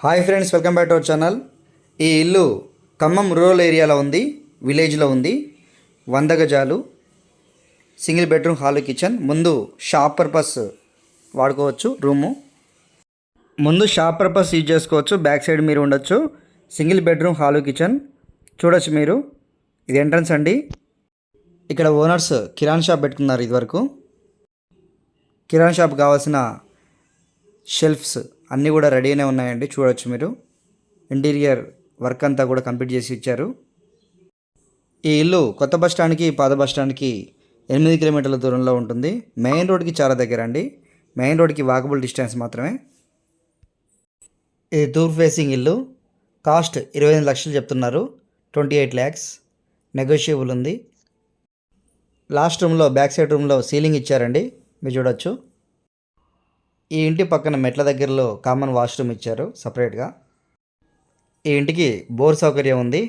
Hi friends welcome back to our channel ఈ ఇల్లు Khammam rural ఏరియాలో ఉంది విలేజ్లో ఉంది. వంద గజాలు సింగిల్ బెడ్రూమ్ హాల్ కిచెన్ ముందు షాప్ పర్పస్ వాడుకోవచ్చు రూము ముందు షాప్ పర్పస్ యూజ్ చేసుకోవచ్చు బ్యాక్ సైడ్ మీరు ఉండొచ్చు. సింగిల్ బెడ్రూమ్ హాల్ కిచెన్ చూడొచ్చు మీరు. ఇది ఎంట్రన్స్ అండి. ఇక్కడ ఓనర్స్ కిరాణ్ షాప్ పెట్టుకున్నారు ఇదివరకు. కిరాణ్ షాప్ కావాల్సిన షెల్ఫ్స్ అన్నీ కూడా రెడీగానే ఉన్నాయండి. చూడవచ్చు మీరు. ఇంటీరియర్ వర్క్ అంతా కూడా కంప్లీట్ చేసి ఇచ్చారు. ఈ ఇల్లు కొత్త బస్ స్టాండ్కి పాత బస్ స్టాండ్కి ఎనిమిది కిలోమీటర్ల దూరంలో ఉంటుంది. మెయిన్ రోడ్కి చాలా దగ్గర అండి. మెయిన్ రోడ్కి వాకబుల్ డిస్టెన్స్ మాత్రమే. ఇది తూర్పు ఫేసింగ్ ఇల్లు. కాస్ట్ ఇరవై ఐదు లక్షలు చెప్తున్నారు. Twenty eight lakhs. నెగోషియబుల్ ఉంది. లాస్ట్ రూమ్లో బ్యాక్ సైడ్ రూమ్లో సీలింగ్ ఇచ్చారండి. మీరు చూడొచ్చు. ఈ ఇంటి పక్కన మెట్ల దగ్గరలో కామన్ వాష్రూమ్ ఇచ్చారు సపరేట్గా. ఈ ఇంటికి బోర్ సౌకర్యం ఉంది.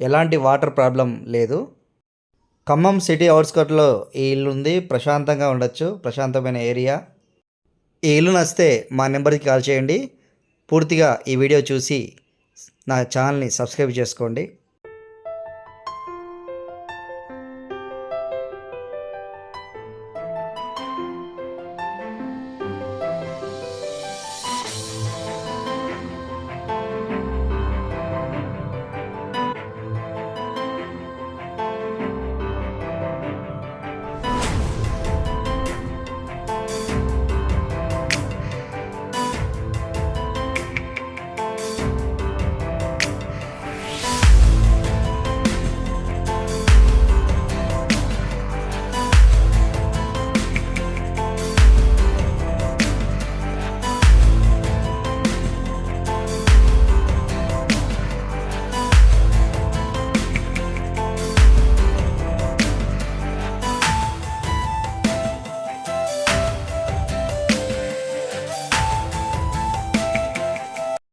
ఎలాంటి వాటర్ ప్రాబ్లం లేదు. ఖమ్మం సిటీ అవుట్స్కట్లో ఈ ఇల్లు ఉంది. ప్రశాంతంగా ఉండొచ్చు. ప్రశాంతమైన ఏరియా. ఈ ఇల్లు నచ్చితే మా నెంబర్కి కాల్ చేయండి. పూర్తిగా ఈ వీడియో చూసి నా ఛానల్ని సబ్స్క్రైబ్ చేసుకోండి.